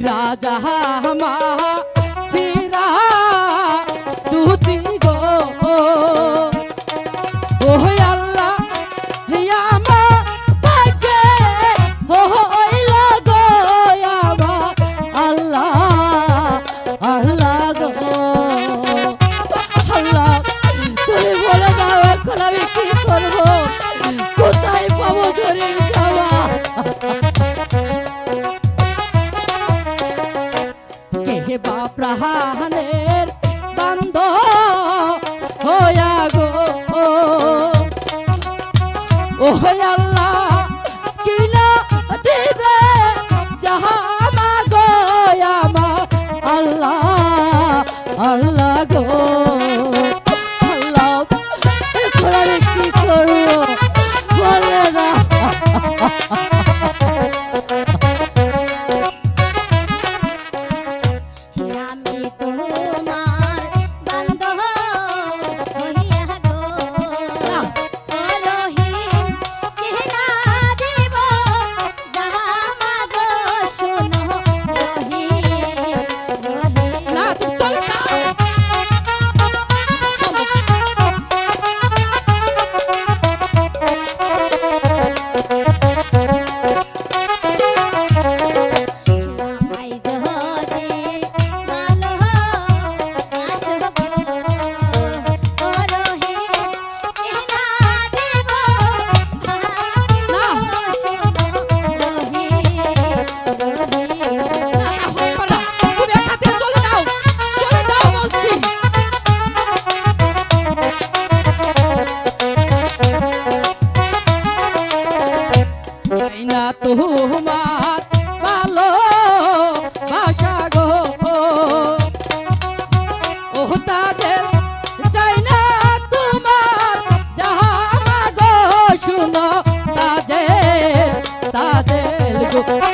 রাজা হামা রে বাপ রাহানের বান্ধ হইয়া গো। ও হইয়া Thank you. তোমার ভালো বাসা গো। ও তাদের চাই না তোমার, যাহা গো শুনো, তাদের তাদের গো।